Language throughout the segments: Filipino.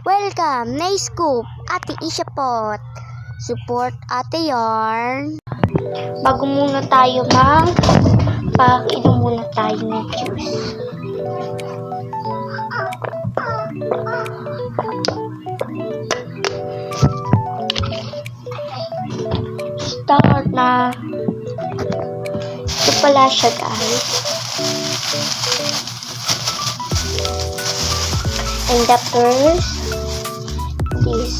Welcome, na-scoop, Ate Isha Pot. Support Ate Yarn. Bago muna tayo mag pakinom muna tayo ng juice. Start na. Ito pala siya guys. And the first, this.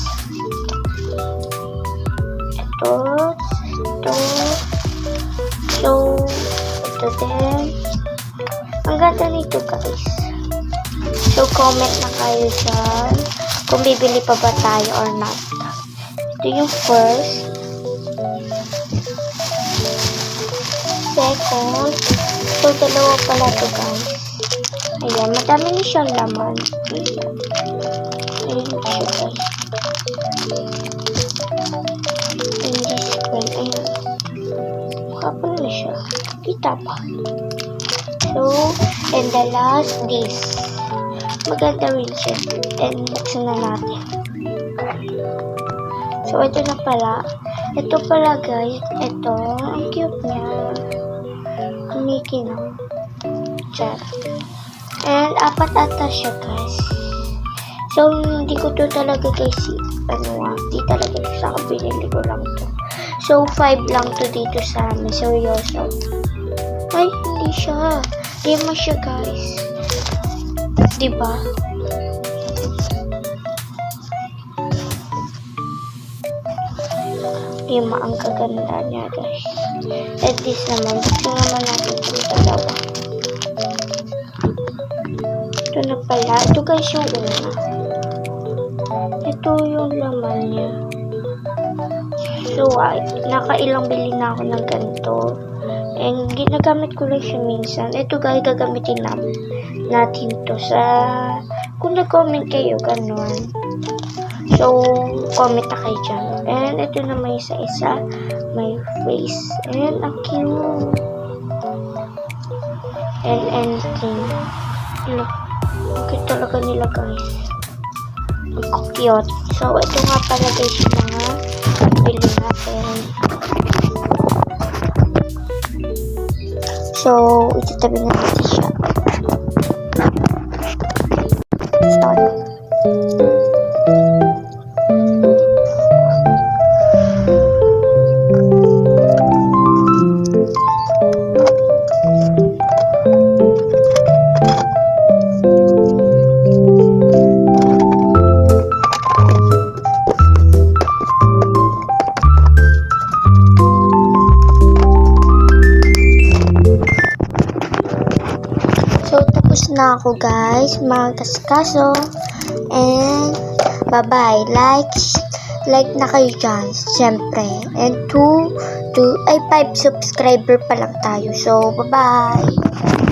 Ito, ito. So, ito din. Ang ganda nito guys. So, comment na kayo dyan kung bibili pa ba tayo or not. Ito yung first. Second. So, dalawa pala to guys. Ayan, madami na siyang laman. Ayan siya guys. And na siya. Kita pa. So, and the last, this. Maganda rin siya. And buksan na natin. So, ito na pala. Ito pala guys. Ito. Ang cute niya. Mickey no. Char. And apat ata siya guys. So, hindi ko to talaga guys, ano ah, di talaga to sa akin, binili ko lang to. So, 5 lang to dito sa amin, seryoso. Ay, hindi siya. Lima siya guys. Diba? Lima ang kaganda niya guys. At this naman, buksan naman natin itong dalawa. Ito na pala. Ito guys yung una. Ito yung laman niya. So, ay, nakailang bili na ako ng ganito. And ginagamit ko lang siya minsan. Ito guys, gagamitin na, natin to sa... Kung nag-comment kayo, ganun. So, comment na kayo dyan. And ito na may isa-isa. May face. And ang cute. And anything. Look. Cute talaga nila guys. Cute. So, ito nga pala guys yung mga bili natin. So, itatabi na natin siya. Start. Na ako guys. Magkaskaso. And, bye-bye. Like, like na kayo dyan. Siyempre. And 2, 2, ay 5 subscriber pa lang tayo. So, bye-bye.